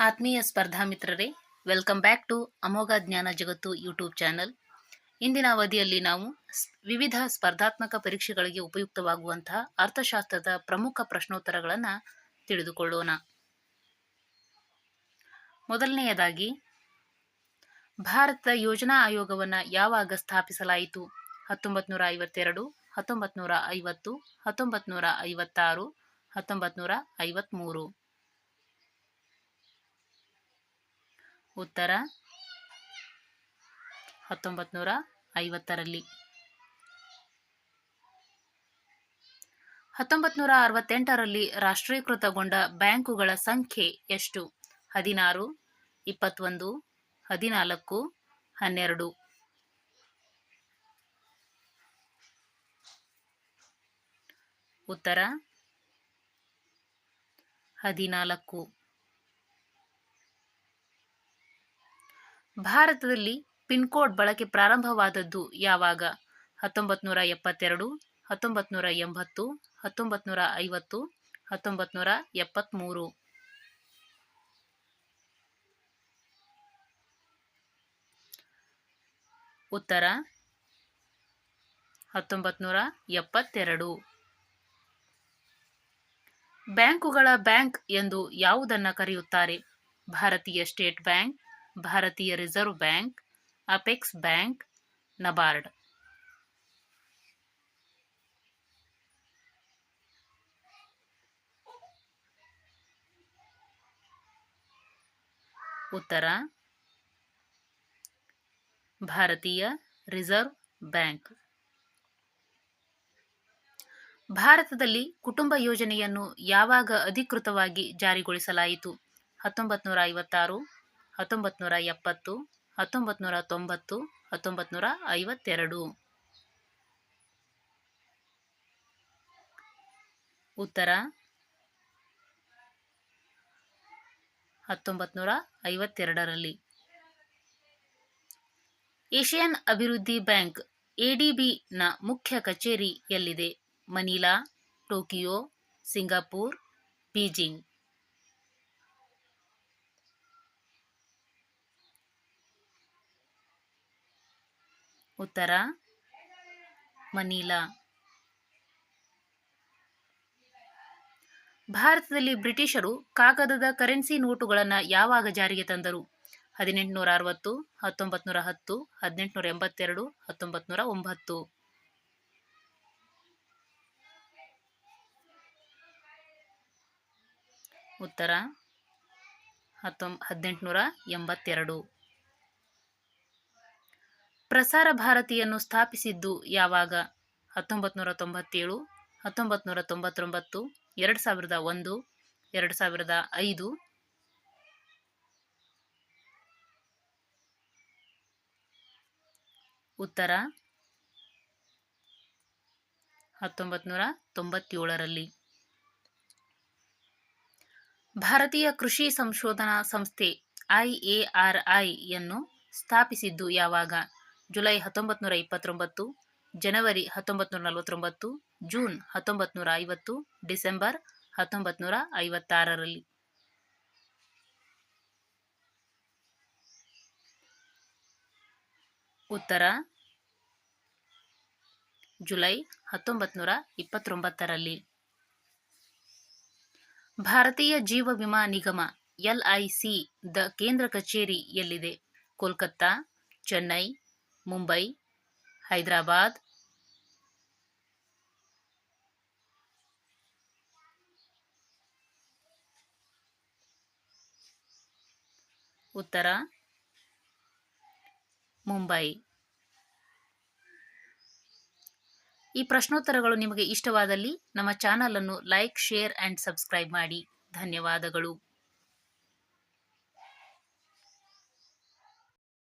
ಆತ್ಮೀಯ ಸ್ಪರ್ಧಾ ಮಿತ್ರರೇ ವೆಲ್ಕಮ್ ಬ್ಯಾಕ್ ಟು ಅಮೋಘ ಜ್ಞಾನ ಜಗತ್ತು ಯೂಟ್ಯೂಬ್ ಚಾನಲ್ ಇಂದಿನ ಅವಧಿಯಲ್ಲಿ ನಾವು ವಿವಿಧ ಸ್ಪರ್ಧಾತ್ಮಕ ಪರೀಕ್ಷೆಗಳಿಗೆ ಉಪಯುಕ್ತವಾಗುವಂತಹ ಅರ್ಥಶಾಸ್ತ್ರದ ಪ್ರಮುಖ ಪ್ರಶ್ನೋತ್ತರಗಳನ್ನು ತಿಳಿದುಕೊಳ್ಳೋಣ. ಮೊದಲನೆಯದಾಗಿ ಭಾರತ ಯೋಜನಾ ಆಯೋಗವನ್ನು ಯಾವಾಗ ಸ್ಥಾಪಿಸಲಾಯಿತು? ಹತ್ತೊಂಬತ್ತು ನೂರ ಐವತ್ತೆರಡು ಹತ್ತೊಂಬತ್ತು ನೂರ ಐವತ್ತು ಹತ್ತೊಂಬತ್ತು ನೂರ ಐವತ್ತಾರು ಹತ್ತೊಂಬತ್ತು ನೂರ ಐವತ್ತ್ಮೂರು ಉತ್ತರ ಹತ್ತೊಂಬತ್ತು ನೂರ ಐವತ್ತರಲ್ಲಿ. ಹತ್ತೊಂಬತ್ತು ನೂರ ಅರವತ್ತೆಂಟರಲ್ಲಿ ರಾಷ್ಟ್ರೀಕೃತಗೊಂಡ ಬ್ಯಾಂಕುಗಳ ಸಂಖ್ಯೆ ಎಷ್ಟು? ಹದಿನಾರು, ಇಪ್ಪತ್ತೊಂದು, ಹದಿನಾಲ್ಕು, ಹನ್ನೆರಡು. ಉತ್ತರ ಹದಿನಾಲ್ಕು. ಭಾರತದಲ್ಲಿ ಪಿನ್ಕೋಡ್ ಬಳಕೆ ಪ್ರಾರಂಭವಾದದ್ದು ಯಾವಾಗ? ಹತ್ತೊಂಬತ್ತು ನೂರ ಎಪ್ಪತ್ತೆರಡು ಹತ್ತೊಂಬತ್ತು ನೂರ ಎಂಬತ್ತು ಹತ್ತೊಂಬತ್ತು ನೂರ ಐವತ್ತು ಹತ್ತೊಂಬತ್ತು ನೂರ ಎಪ್ಪತ್ತ್ಮೂರು ಉತ್ತರ ಹತ್ತೊಂಬತ್ತು ನೂರ ಎಪ್ಪತ್ತೆರಡು ಬ್ಯಾಂಕುಗಳ ಬ್ಯಾಂಕ್ ಎಂದು ಯಾವುದನ್ನು ಕರೆಯುತ್ತಾರೆ? ಭಾರತೀಯ ಸ್ಟೇಟ್ ಬ್ಯಾಂಕ್ ಭಾರತೀಯ reserve bank, apex bank, NABARD. ಉತ್ತರ. ಭಾರತೀಯ ರಿಸರ್ವ್ ಬ್ಯಾಂಕ್. ಭಾರತದಲ್ಲಿ ಕುಟುಂಬ ಯೋಜನೆಯನ್ನು ಯಾವಾಗ ಅಧಿಕೃತವಾಗಿ ಜಾರಿಗೊಳಿಸಲಾಯಿತು? ಹತ್ತೊಂಬತ್ತು ನೂರ ಐವತ್ತಾರು ಹತ್ತೊಂಬತ್ತು ನೂರ ಎಪ್ಪತ್ತು ಹತ್ತೊಂಬತ್ತು ನೂರ ತೊಂಬತ್ತು ಹತ್ತೊಂಬತ್ತು ನೂರ ಐವತ್ತೆರಡು. ಉತ್ತರ. ಹತ್ತೊಂಬತ್ತು ನೂರ ಐವತ್ತೆರಡರಲ್ಲಿ. ಏಷಿಯನ್ ಅಭಿವೃದ್ಧಿ ಬ್ಯಾಂಕ್ ಎಡಿಬಿನ ಮುಖ್ಯ ಕಚೇರಿ ಎಲ್ಲಿದೆ ಮನಿಲಾ, ಟೋಕಿಯೋ, ಸಿಂಗಾಪುರ್, ಬೀಜಿಂಗ್. ಉತ್ತರ, ಮನೀಲಾ. ಭಾರತದಲ್ಲಿ ಬ್ರಿಟಿಷರು ಕಾಗದದ ಕರೆನ್ಸಿ ನೋಟುಗಳನ್ನು ಯಾವಾಗ ಜಾರಿಗೆ ತಂದರು? ಹದಿನೆಂಟುನೂರ ಅರವತ್ತು ಹತ್ತೊಂಬತ್ತು ಹತ್ತು ಹದಿನೆಂಟುನೂರ ಎಂಬತ್ತೆರಡು ಹತ್ತೊಂಬತ್ತು ನೂರ ಒಂಬತ್ತು ಉತ್ತರ ಹತ್ತೊಂಬ ಹದಿನೆಂಟುನೂರ ಎಂಬತ್ತೆರಡು ಪ್ರಸಾರ ಭಾರತಿಯನ್ನು ಸ್ಥಾಪಿಸಿದ್ದು ಯಾವಾಗ? ಹತ್ತೊಂಬತ್ತು ನೂರ ತೊಂಬತ್ತೇಳು ಹತ್ತೊಂಬತ್ತು ನೂರ ತೊಂಬತ್ತೊಂಬತ್ತು ಎರಡು ಸಾವಿರದ ಒಂದು, ಎರಡು ಸಾವಿರದ ಐದು. ಉತ್ತರ. ಹತ್ತೊಂಬತ್ತು ನೂರ ತೊಂಬತ್ತೇಳರಲ್ಲಿ ಭಾರತೀಯ ಕೃಷಿ ಸಂಶೋಧನಾ ಸಂಸ್ಥೆ ಐಎಆರ್ಐ ಯನ್ನು ಸ್ಥಾಪಿಸಿದ್ದು ಯಾವಾಗ? ಜುಲೈ ಹತ್ತೊಂಬತ್ತು ನೂರ ಇಪ್ಪತ್ತೊಂಬತ್ತು, ಜನವರಿ ಹತ್ತೊಂಬತ್ತು ನೂರ ನಲವತ್ತೊಂಬತ್ತು, ಜೂನ್ ಹತ್ತೊಂಬತ್ತು ನೂರ ಐವತ್ತು, ಡಿಸೆಂಬರ್ ಹತ್ತೊಂಬತ್ತು ನೂರ ಐವತ್ತಾರರಲ್ಲಿ. ಉತ್ತರ, ಜುಲೈ ಹತ್ತೊಂಬತ್ತು ನೂರ ಇಪ್ಪತ್ತೊಂಬತ್ತರಲ್ಲಿ. ಭಾರತೀಯ ಜೀವ ವಿಮಾ ನಿಗಮ ಎಲ್ಐಸಿ ದ ಕೇಂದ್ರ ಕಚೇರಿ ಎಲ್ಲಿದೆ ಕೋಲ್ಕತ್ತಾ, ಚೆನ್ನೈ ಮುಂಬೈ, ಹೈದರಾಬಾದ್. ಉತ್ತರ, ಮುಂಬೈ. ಈ ಪ್ರಶ್ನೋತ್ತರಗಳು ನಿಮಗೆ ಇಷ್ಟವಾದಲ್ಲಿ ನಮ್ಮ ಚಾನಲ್ ಅನ್ನು ಲೈಕ್, ಶೇರ್ ಆ್ಯಂಡ್ ಸಬ್ಸ್ಕ್ರೈಬ್ ಮಾಡಿ. ಧನ್ಯವಾದಗಳು.